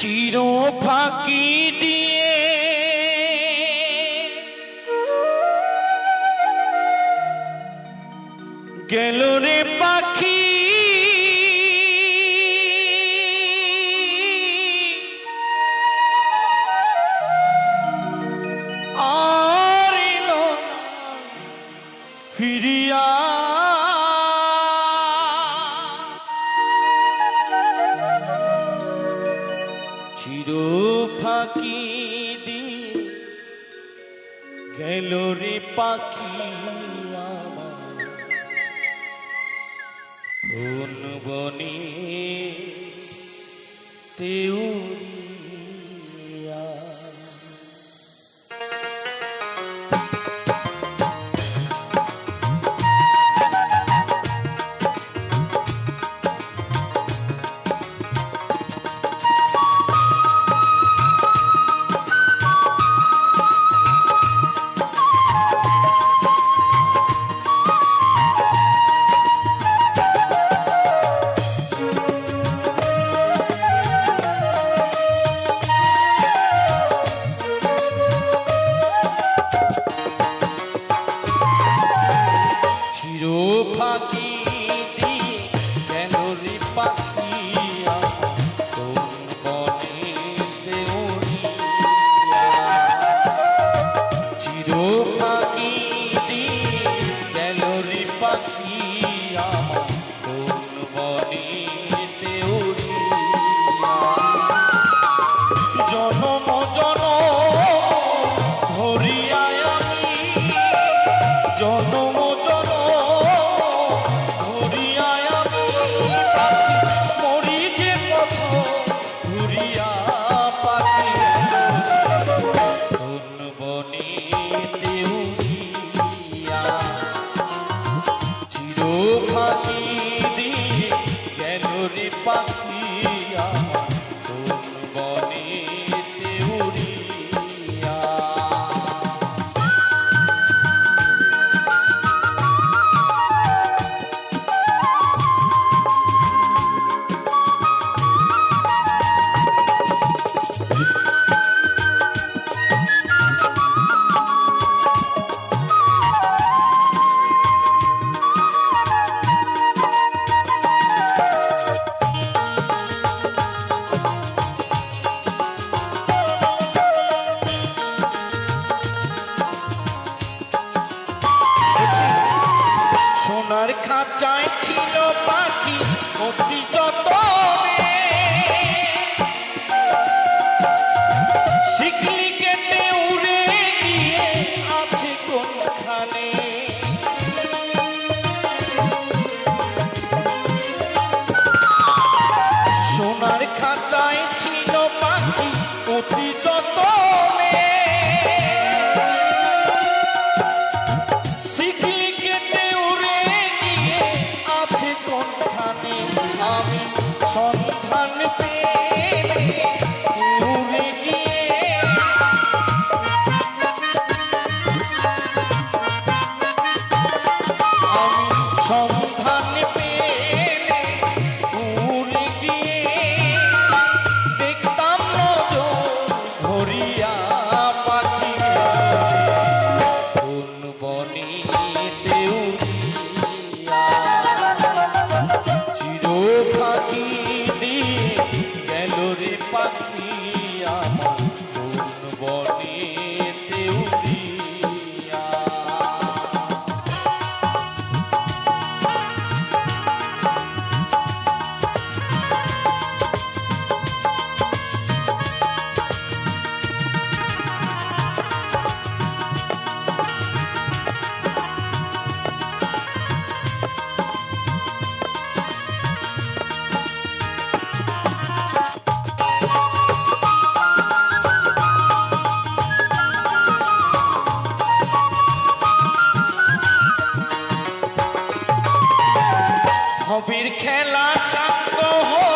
চির ফাঁকি দিয়ে। গেল ফাঁকি দি গেল রে পাখি আমার বনি তেউ জনম জনম ধরিয়ায় আমি জনম জনম ধরিয়ায় আমি মরি যে পথ ঘুরিয়া পাখি। বনিতে পাখিয়া। যার খাঁচায় ছিল পাখি মতি যত पत्नी হবির খেলা সাঙ্গ হো